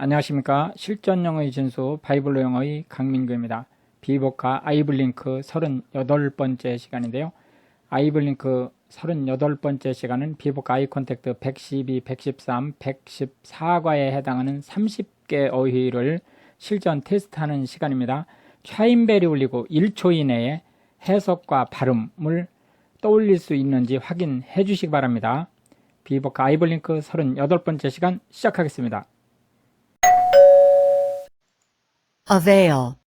안녕하십니까. 실전 영어의 진수 바이블로 영어의 강민규입니다. 비복과 아이블링크 38번째 시간인데요. 아이블링크 38번째 시간은 비복 아이 컨택트 112, 113, 114과에 해당하는 30개 어휘를 실전 테스트하는 시간입니다. 차인벨이 울리고 1초 이내에 해석과 발음을 떠올릴 수 있는지 확인해 주시기 바랍니다. 비복과 아이블링크 38번째 시간 시작하겠습니다. Avail,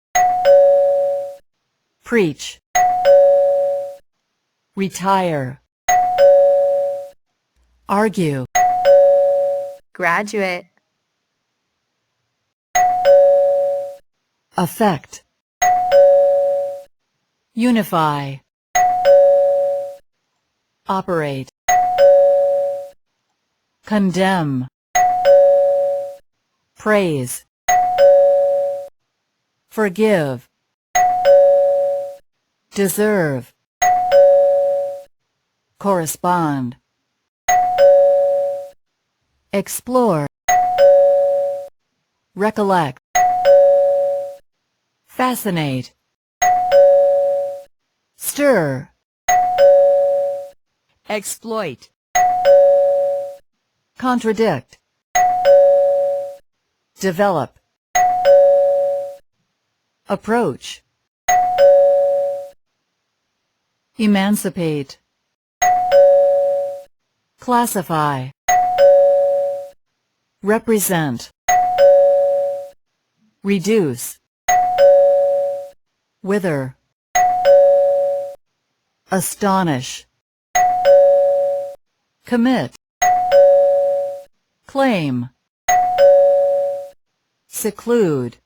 preach, retire, argue, graduate, affect, unify, operate, condemn, praise, forgive, deserve, correspond, explore, recollect, fascinate, stir, exploit, contradict, develop, approach, emancipate, classify, represent, reduce, wither, astonish, commit, claim, seclude,